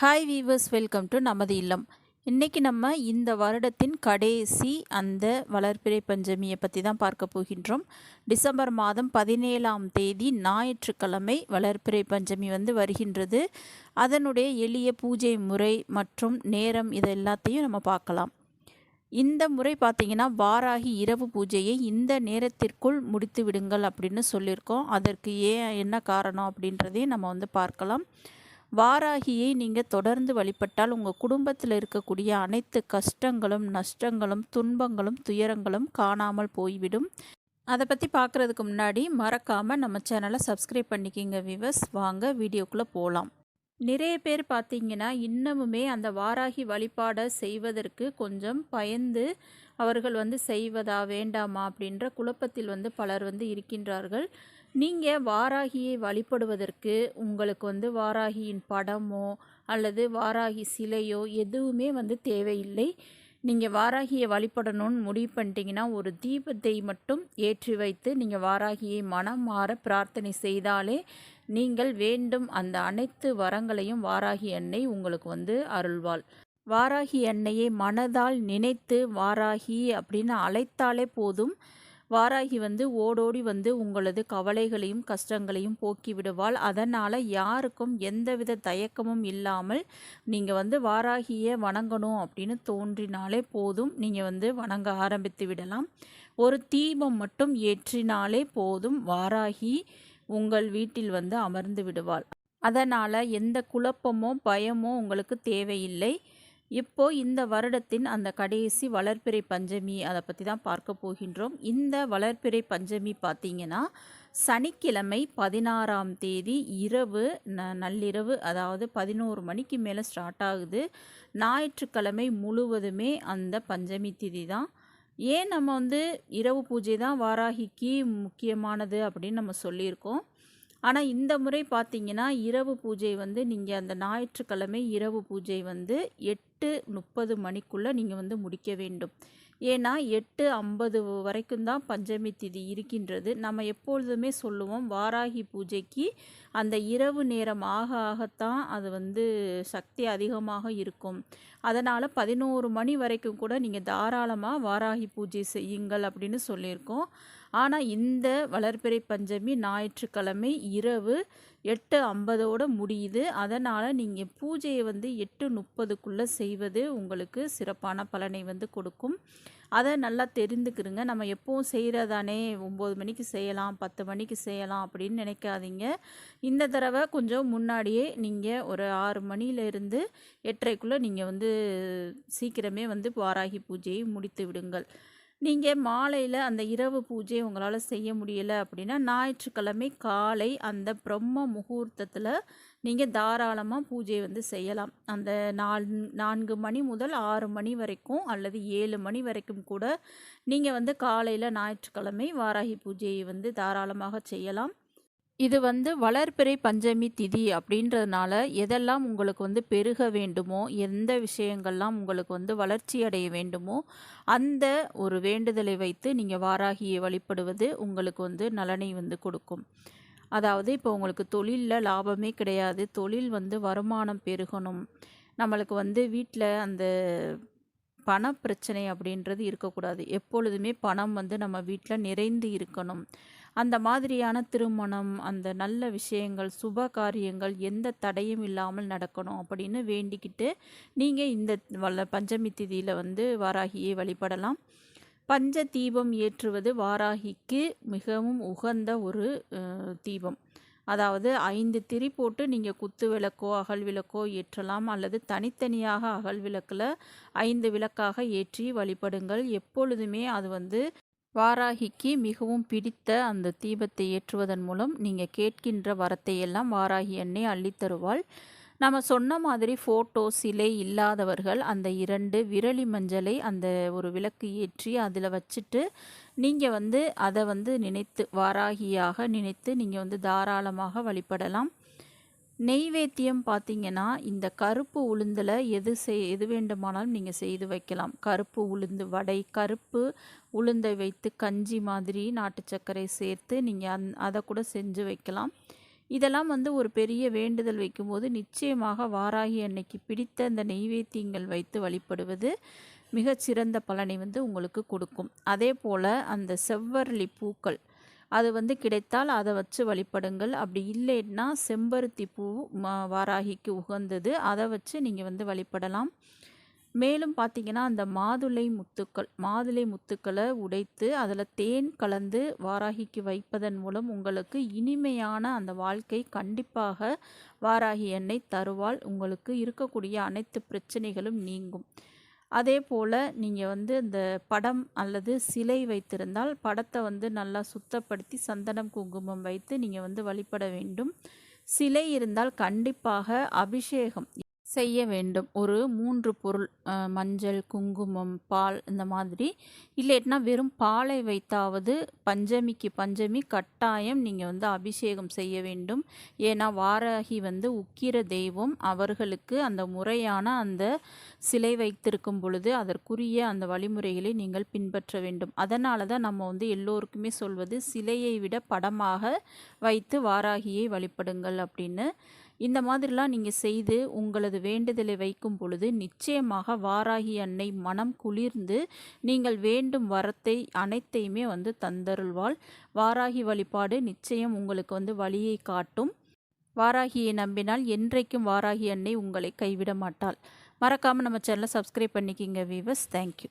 Hi viewers welcome to நமது இல்லம். இன்றைக்கி நம்ம இந்த வருடத்தின் கடைசி அந்த வளர்பிறை பஞ்சமியை பற்றி தான் பார்க்க போகின்றோம். டிசம்பர் மாதம் பதினேழாம் தேதி ஞாயிற்றுக்கிழமை வளர்பிறை பஞ்சமி வந்து வருகின்றது. அதனுடைய எளிய பூஜை முறை மற்றும் நேரம் இது எல்லாத்தையும் நம்ம பார்க்கலாம். இந்த முறை பார்த்திங்கன்னா வாராகி இரவு பூஜையை இந்த நேரத்திற்குள் முடித்து விடுங்கள் அப்படின்னு சொல்லியிருக்கோம். அதற்கு ஏன் என்ன காரணம் அப்படின்றதையும் நம்ம வந்து பார்க்கலாம். வாராகியை நீங்கள் தொடர்ந்து வழிபட்டால் உங்கள் குடும்பத்தில் இருக்கக்கூடிய அனைத்து கஷ்டங்களும் நஷ்டங்களும் துன்பங்களும் துயரங்களும் காணாமல் போய்விடும். அதை பற்றி பார்க்குறதுக்கு முன்னாடி மறக்காமல் நம்ம சேனலை சப்ஸ்கிரைப் பண்ணிக்கிங்க விவஸ் வாங்க வீடியோக்குள்ளே போகலாம் நிறைய பேர் பார்த்தீங்கன்னா இன்னமுமே அந்த வாராகி வழிபாடை செய்வதற்கு கொஞ்சம் பயந்து அவர்கள் வந்து செய்வதா வேண்டாமா அப்படின்ற குழப்பத்தில் வந்து பலர் வந்து இருக்கின்றார்கள். நீங்கள் வாராகியை வழிபடுவதற்கு உங்களுக்கு வந்து வாராகியின் படமோ அல்லது வாராகி சிலையோ எதுவுமே வந்து தேவையில்லை. நீங்கள் வாராகியை வழிபடணும்னு முடிவு பண்ணிட்டீங்கன்னா ஒரு தீபத்தை மட்டும் ஏற்றி வைத்து நீங்கள் வாராகியை மனம் மாற பிரார்த்தனை செய்தாலே நீங்கள் வேண்டும். அந்த அனைத்து வரங்களையும் வாராகி அன்னை உங்களுக்கு வந்து அருள்வாள். வாராகி அன்னையை மனதால் நினைத்து வாராகி அப்படின்னு அழைத்தாலே போதும். வாராகி வந்து ஓடோடி வந்து உங்களது கவலைகளையும் கஷ்டங்களையும் போக்கி விடுவாள். அதனால் யாருக்கும் எந்தவித தயக்கமும் இல்லாமல் நீங்கள் வந்து வாராகியை வணங்கணும் அப்படின்னு தோன்றினாலே போதும். நீங்கள் வந்து வணங்க ஆரம்பித்து விடலாம். ஒரு தீபம் மட்டும் ஏற்றினாலே போதும். வாராகி உங்கள் வீட்டில் வந்து அமர்ந்து விடுவாள். அதனால் எந்த குழப்பமோ பயமோ உங்களுக்கு தேவையில்லை. இப்போ இந்த வருடத்தின் அந்த கடைசி வளர்ப்பிறை பஞ்சமி அதை பற்றி தான் பார்க்க போகின்றோம். இந்த வளர்ப்பிறை பஞ்சமி பார்த்திங்கன்னா சனிக்கிழமை பதினாறாம் தேதி இரவு ந நள்ளிரவு அதாவது பதினோரு மணிக்கு மேலே ஸ்டார்ட் ஆகுது. ஞாயிற்றுக்கிழமை முழுவதுமே அந்த பஞ்சமி திதி தான். ஏன் நம்ம வந்து இரவு பூஜை தான் வாராகிக்கு முக்கியமானது அப்படின்னு நம்ம சொல்லியிருக்கோம். ஆனால் இந்த முறை பார்த்தீங்கன்னா இரவு பூஜை வந்து நீங்கள் அந்த ஞாயிற்றுக்கிழமை இரவு பூஜை வந்து எட்டு முப்பது மணிக்குள்ளே நீங்கள் வந்து முடிக்க வேண்டும். ஏன்னா எட்டு ஐம்பது வரைக்கும் தான் பஞ்சமி திதி இருக்கின்றது. நம்ம எப்பொழுதுமே சொல்லுவோம் வாராகி பூஜைக்கு அந்த இரவு நேரம் ஆக ஆகத்தான் அது வந்து சக்தி அதிகமாக இருக்கும். அதனால் பதினோரு மணி வரைக்கும் கூட நீங்கள் தாராளமாக வாராகி பூஜை செய்யுங்கள் அப்படின்னு சொல்லியிருக்கோம். ஆனால் இந்த வளர்பிறை பஞ்சமி ஞாயிற்றுக்கிழமை இரவு எட்டு ஐம்பதோடு முடியுது. அதனால் நீங்கள் பூஜையை வந்து எட்டு முப்பதுக்குள்ளே செய்வது உங்களுக்கு சிறப்பான பலனை வந்து கொடுக்கும். அதை நல்லா தெரிந்துக்கிறங்க நம்ம எப்பவும் செய்கிறதானே ஒம்பது மணிக்கு செய்யலாம் பத்து மணிக்கு செய்யலாம் அப்படின்னு நினைக்காதீங்க. இந்த தடவை கொஞ்சம் முன்னாடியே நீங்கள் ஒரு ஆறு மணியிலிருந்து எட்டரைக்குள்ளே நீங்கள் வந்து சீக்கிரமே வந்து வாராகி பூஜையை முடித்து விடுங்கள். நீங்கள் மாலையில் அந்த இரவு பூஜை உங்களால் செய்ய முடியலை அப்படின்னா ஞாயிற்றுக்கிழமை காலை அந்த பிரம்ம முகூர்த்தத்தில் நீங்கள் தாராளமாக பூஜை வந்து செய்யலாம். அந்த நால் நான்கு மணி முதல் ஆறு மணி வரைக்கும் அல்லது ஏழு மணி வரைக்கும் கூட நீங்கள் வந்து காலையில் ஞாயிற்றுக்கிழமை வாராகி பூஜையை வந்து தாராளமாக செய்யலாம். இது வந்து வளர்பிறை பஞ்சமி திதி அப்படின்றதுனால எதெல்லாம் உங்களுக்கு வந்து பெருக வேண்டுமோ எந்த விஷயங்கள்லாம் உங்களுக்கு வந்து வளர்ச்சி அடைய வேண்டுமோ அந்த ஒரு வேண்டுதலை வைத்து நீங்கள் வாராகியை வழிபடுவது உங்களுக்கு வந்து நலனை வந்து கொடுக்கும். அதாவது இப்போ உங்களுக்கு தொழிலில் லாபமே கிடையாது. தொழில் வந்து வருமானம் பெருகணும். நம்மளுக்கு வந்து வீட்டில் அந்த பண பிரச்சனை அப்படின்றது இருக்கக்கூடாது. எப்பொழுதுமே பணம் வந்து நம்ம வீட்டில் நிறைந்து இருக்கணும். அந்த மாதிரியான திருமணம் அந்த நல்ல விஷயங்கள் சுப காரியங்கள் எந்த தடையும் இல்லாமல் நடக்கணும் அப்படின்னு வேண்டிக்கிட்டு நீங்கள் இந்த வல்ல பஞ்சமி திதியில் வந்து வாராகியை வழிபடலாம். பஞ்ச தீபம் ஏற்றுவது வாராகிக்கு மிகவும் உகந்த ஒரு தீபம். அதாவது ஐந்து திரி போட்டு நீங்கள் குத்து விளக்கோ அகல் விளக்கோ ஏற்றலாம் அல்லது தனித்தனியாக அகல் விளக்கில் ஐந்து விளக்காக ஏற்றி வழிபடுங்கள். எப்பொழுதுமே அது வந்து வாராகிக்கு மிகவும் பிடித்த அந்த தீபத்தை ஏற்றுவதன் மூலம் நீங்கள் கேட்கின்ற வரத்தை எல்லாம் வாராகி அன்னை அள்ளித்தருவாள் நம்ம சொன்ன மாதிரி ஃபோட்டோ சிலை இல்லாதவர்கள் அந்த இரண்டு விரலி மஞ்சளை அந்த ஒரு விளக்கு ஏற்றி அதில் வச்சுட்டு நீங்கள் வந்து அதை வந்து நினைத்து வாராகியாக நினைத்து நீங்கள் வந்து தாராளமாக வழிபடலாம். நெய்வேத்தியம் பார்த்தீங்கன்னா இந்த கருப்பு உளுந்தில் எது செய் எது வேண்டுமானாலும் நீங்கள் செய்து வைக்கலாம். கருப்பு உளுந்து வடை கருப்பு உளுந்தை வைத்து கஞ்சி மாதிரி நாட்டு சர்க்கரை சேர்த்து நீங்கள் அந் அதை கூட செஞ்சு வைக்கலாம். இதெல்லாம் வந்து ஒரு பெரிய வேண்டுதல் வைக்கும்போது நிச்சயமாக வாராகி அன்னைக்கு பிடித்த அந்த நெய்வேத்தியங்கள் வைத்து வழிபடுவது மிகச்சிறந்த பலனை வந்து உங்களுக்கு கொடுக்கும். அதே போல் அந்த செவ்வரளி பூக்கள் அது வந்து கிடைத்தால் அதை வச்சு வழிபடுங்கள். அப்படி இல்லைன்னா செம்பருத்தி பூ வாராகிக்கு உகந்தது. அதை வச்சு நீங்கள் வந்து வழிபடலாம். மேலும் பார்த்தீங்கன்னா அந்த மாதுளை முத்துக்கள் மாதுளை முத்துக்களை உடைத்து அதில் தேன் கலந்து வாராகிக்கு வைப்பதன் மூலம் உங்களுக்கு இனிமையான அந்த வாழ்க்கை கண்டிப்பாக வாராகி எண்ணெய் தருவால் உங்களுக்கு இருக்கக்கூடிய அனைத்து பிரச்சனைகளும் நீங்கும். அதே போல் நீங்கள் வந்து இந்த படம் அல்லது சிலை வைத்திருந்தால் படத்தை வந்து நல்லா சுத்தப்படுத்தி சந்தனம் குங்குமம் வைத்து நீங்கள் வந்து வழிபட வேண்டும். சிலை இருந்தால் கண்டிப்பாக அபிஷேகம். செய்ய வேண்டும். ஒரு மூன்று பொருள் மஞ்சள் குங்குமம் பால் இந்த மாதிரி. இல்லைன்னா வெறும் பாலை வைத்தாவது பஞ்சமிக்கு பஞ்சமி கட்டாயம் நீங்கள் வந்து அபிஷேகம் செய்ய வேண்டும். ஏன்னா வாராகி வந்து உக்கிர தெய்வம். அவர்களுக்கு அந்த முறையான அந்த சிலை வைத்திருக்கும் பொழுது அதற்குரிய அந்த வழிமுறைகளை நீங்கள் பின்பற்ற வேண்டும். அதனால தான் நம்ம வந்து எல்லோருக்குமே சொல்வது சிலையை விட படமாக வைத்து வாராகியை வழிபடுங்கள் அப்படின்னு. இந்த மாதிரிலாம் நீங்கள் செய்து உங்களது வேண்டுதலை வைக்கும் பொழுது நிச்சயமாக வாராகி அன்னை மனம் குளிர்ந்து நீங்கள் வேண்டும் வரத்தை அனைத்தையுமே வந்து தந்தருள்வாள். வாராகி வழிபாடு நிச்சயம் உங்களுக்கு வந்து வழியை காட்டும். வாராகியை நம்பினால் என்றைக்கும் வாராகி அன்னை உங்களை கைவிட மாட்டாள். மறக்காமல் நம்ம சேனலை சப்ஸ்கிரைப் பண்ணிக்கிங்க வீவர்ஸ் தேங்க்யூ